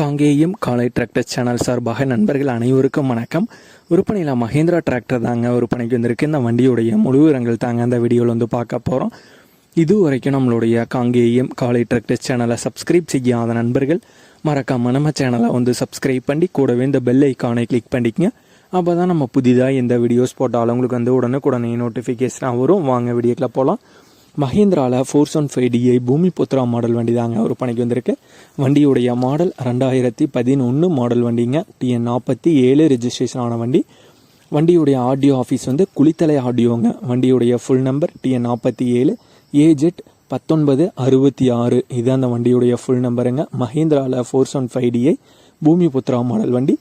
காங்கேயம் காலை tractor channel சார்பாக நண்பர்கள் அனைவருக்கும் வணக்கம். விற்பனையில் மஹேந்திரா டிராக்டர் தாங்க விற்பனைக்கு வந்திருக்கு. இந்த வண்டியுடைய முழு விவரங்கள் தாங்க அந்த வீடியோவில் வந்து பார்க்க போகிறோம் இது வரைக்கும் நம்மளுடைய காங்கேயம் காலை டிராக்டர் சேனலை சப்ஸ்கிரைப் செய்யாத நண்பர்கள் மறக்காம நம்ம சேனலை வந்து சப்ஸ்கிரைப் பண்ணி கூடவே இந்த பெல் ஐக்கானை கிளிக் பண்ணிக்கங்க. அப்போ தான் நம்ம புதிதாக எந்த வீடியோஸ் போட்டாலும் உங்களுக்கு வந்து உடனுக்குடனே நோட்டிஃபிகேஷனாக வரும். வாங்க வீடியோக்கில் போகலாம் மஹேந்திராவில் four one five DI Bhoomiputra model வண்டி தாங்க ஒரு பணிக்கு வந்திருக்கு. வண்டியுடைய மாடல் ரெண்டாயிரத்தி பதினொன்று மாடல் வண்டிங்க. டிஎன் நாற்பத்தி ஏழு ரிஜிஸ்ட்ரேஷன் ஆன வண்டி. வண்டியுடைய ஆடியோ ஆஃபீஸ் வந்து குளித்தலை ஆடியோங்க வண்டியுடைய ஃபுல் நம்பர் டிஎன் நாற்பத்தி ஏழு ஏஜெட் பத்தொன்பது அறுபத்தி ஆறு. இது அந்த வண்டியுடைய ஃபுல் நம்பருங்க மஹேந்திராவில் four one five DI Bhoomiputra model வண்டி.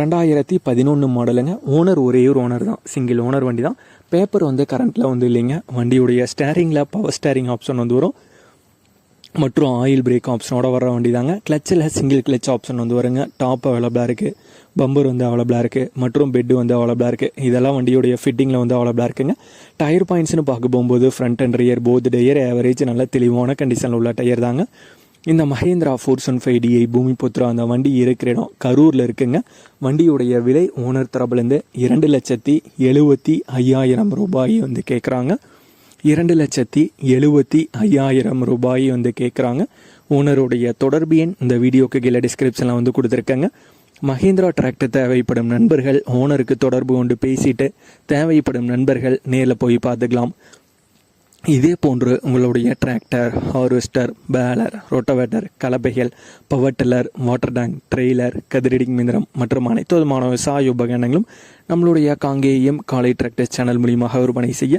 ரெண்டாயிரத்தி பதினொன்று மாடலுங்க ஓனர் ஒரே ஒரு ஓனர் தான். சிங்கிள் ஓனர் வண்டி தான் பேப்பர் வந்து கரண்ட்டில் வந்து இல்லைங்க. வண்டியுடைய ஸ்டேரிங்கில் பவர் ஸ்டேரிங் ஆப்ஷன் வந்து வரும். மற்றும் ஆயில் பிரேக் ஆப்ஷனோட வர வண்டி தாங்க கிளச்சில் சிங்கிள் கிளச் ஆப்ஷன் வந்து வருங்க. டாப் அவைலபிளாக இருக்குது பம்பர் வந்து அவைலபிளாக இருக்குது மற்றும் பெட்டு வந்து அவைலபிளாக இருக்குது இதெல்லாம் வண்டியுடைய ஃபிட்டிங்கில் வந்து அவைலபிளாக இருக்குங்க. டயர் பாயிண்ட்ஸ்னு பார்க்க போகும்போது front and rear both tyre average நல்ல தெளிவான கண்டிஷனில் உள்ள டயர் தாங்க. இந்த Mahindra force one five DI Bhumiputra அந்த வண்டி இருக்கிற இடம் கரூரில் இருக்குங்க. வண்டியுடைய விலை ஓனர் தரப்புலேருந்து இரண்டு லட்சத்தி எழுபத்தி ஐயாயிரம் ரூபாய் வந்து கேட்குறாங்க இரண்டு லட்சத்தி எழுபத்தி ஐயாயிரம் ரூபாய் வந்து கேட்குறாங்க ஓனருடைய தொடர்பு எண் இந்த வீடியோக்கு கீழே டிஸ்கிரிப்ஷனில் வந்து கொடுத்துருக்கேங்க. மஹேந்திரா டிராக்டர் தேவைப்படும் நண்பர்கள் ஓனருக்கு தொடர்பு கொண்டு பேசிட்டு தேவைப்படும் நண்பர்கள் நேரில் போய் பார்த்துக்கலாம். இதே போன்று உங்களுடைய tractor harvester baler rotavator கலப்பைகள் power tiller water tank trailer கதிரடிங் மிந்திரம் மற்றும் அனைத்து விதமான விவசாய உபகரணங்களும் நம்மளுடைய காங்கேயம் காலை டிராக்டர் சேனல் மூலியமாக விற்பனை செய்ய